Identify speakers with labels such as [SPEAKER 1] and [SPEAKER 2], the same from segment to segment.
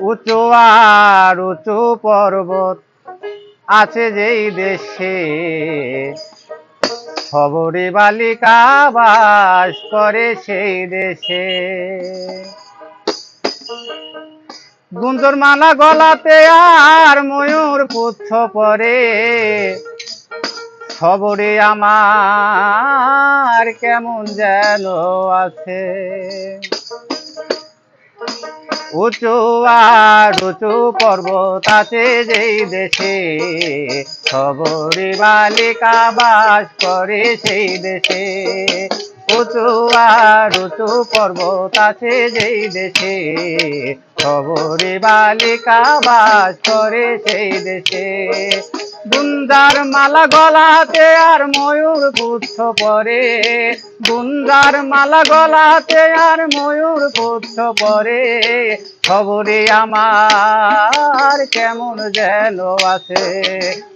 [SPEAKER 1] উঁচু আর উঁচু পর্বত আছে যেই দেশে। খবরে বালিকা বাস করে সেই দেশে। গুঞ্জর মালা গলাতে আর ময়ূর পুচ্ছ পরে। খবরে আমার কেমন যেন আছে। উঁচু আর উঁচু পর্বত আছে যেই দেশে। সবরি বালিকা বাস করে সেই দেশে। উঁচু আর উঁচু পর্বত আছে যেই দেশে। খবরে বালিকা বাস করে সেই দেশে। গুন্দার মালা গলাতে আর ময়ূর পুচ্ছ পরে। গুন্দার মালা গলাতে আর ময়ূর পুচ্ছ পরে। খবরে আমার কেমন যেন আছে।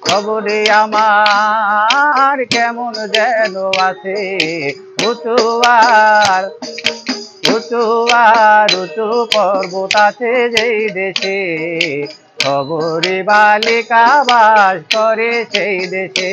[SPEAKER 1] খবরে আমার কেমন যেন আছে। উঁচু আর উঁচু পর্বত আছে যেই দেশে। খবরে বালিকা বাস করে সেই দেশে।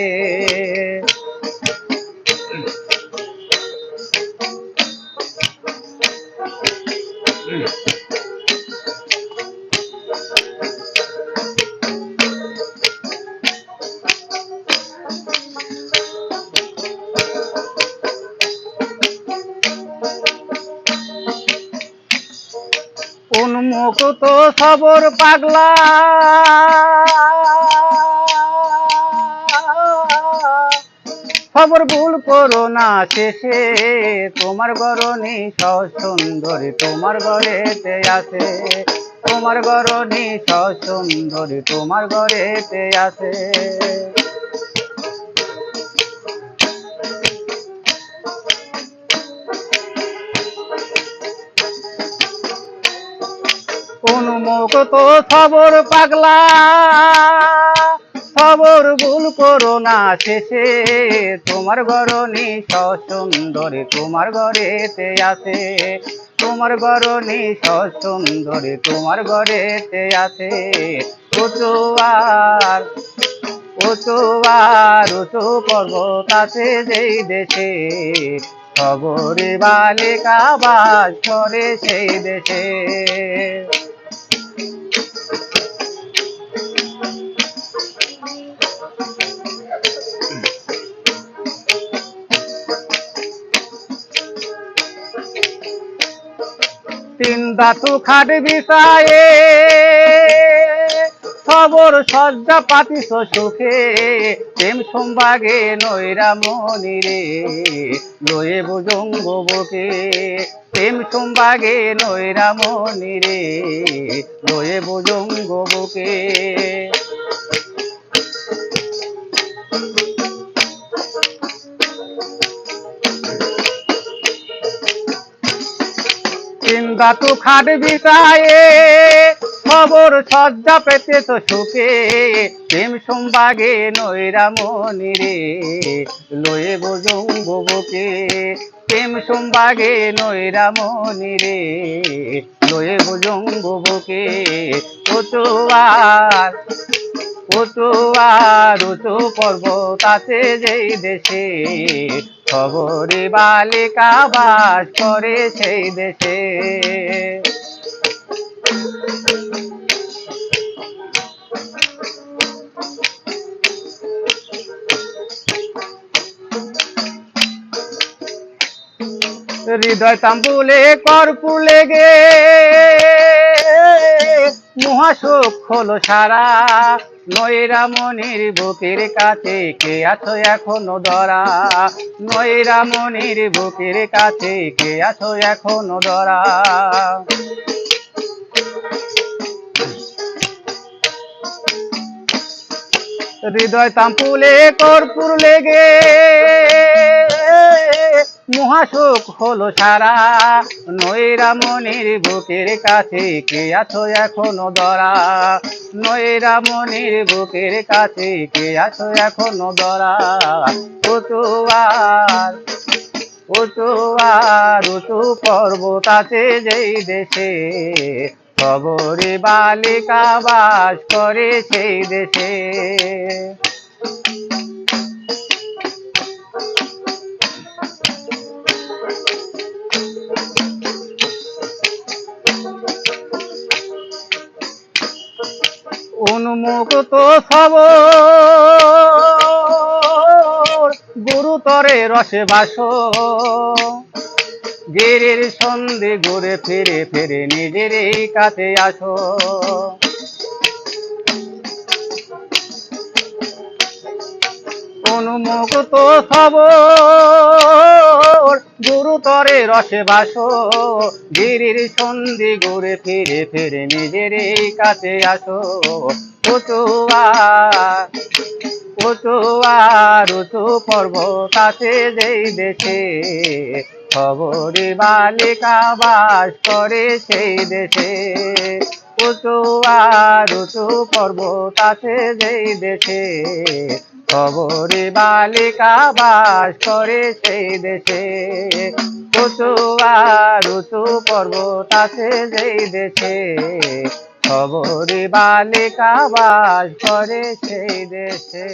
[SPEAKER 1] উন্মুক্ত সবর পাগলা। খবর ভুল করো না শেষে, তোমার গরণী সুন্দরী তোমার ঘরেতে আছে তোমার গরণী সুন্দরী তোমার ঘরেতে আছে উন্মুক্ত খবর পাগলা? খবর ভুল করো না শেষে। তোমার গরণী সুন্দরী তোমার ঘরেতে আছে। তোমার ঘর গরণী সুন্দরী তোমার ঘরেতে আছে। উঁচু আর, উঁচু পর্বত আছে যেই দেশে। খবরে বালিকা বাস করে সেই দেশে। তিন ধাতু খাট বিষয়ে খবর সজ্জা পাতিস সুখে প্রেম সম্ভাগে নৈরা মনিরে লয়ে বুজঙ্গ বুকে প্রেম সম্ভাগে নৈরা মনিরে লয়ে বুজঙ্গ বুকে চিন্তা তু খাট বিষয়ে খবর সজ্জা পেতে তো সুখে। প্রেম সম্ভাগে নৈরা মনিরে লয়ে বুজঙ্গ বুকে প্রেম সম্ভাগে নৈরা মনিরে লয়ে বুজঙ্গ বুকে উঁচু আর উঁচু আর উঁচু পর্বত আছে যেই দেশে। খবরে বালিকা বাস করে সেই দেশে। হৃদয় তাম্বুলে করপুলে গে মহাসুখ হলো সারা। নয়রা মনির বুকের কাছে কে আছো এখনও দরা নয়রা মনির বুকের কাছে কে আছো এখনও দরা হৃদয় তাম্পুলে কর্পুর লেগে মহাসুখ হলো সারা। নৈরা মনির বুকের কাছে কে আছো এখনও দরা নৈরা মনির বুকের কাছে কে আছো এখনও দরা উঁচু আর, উঁচু পর্বত আছে যেই দেশে। খবরে বালিকা বাস করে সেই দেশে। উন্মুক্ত সব গুরুতরে রসে বাস গিরির সন্ধে ঘুরে ফিরে ফিরে নিজের এই কাছে আসো। উন্মুক্ত খবর গুরুতরে রসে বাস। গিরির সন্ধি ঘুরে ফিরে ফিরে নিজের কাছে আসো। উঁচুয়া উঁচু পর্বত আছে যেই দেশে খবরে বালিকা বাস করে সেই দেশে। উঁচু আর উঁচু পর্বত আছে যেই দেশে। খবরে বালিকা বাস করে সেই দেশে। উঁচু আর উঁচু পর্বত আছে যেই দেশে। খবরে বালিকা বাস করে সেই দেশে।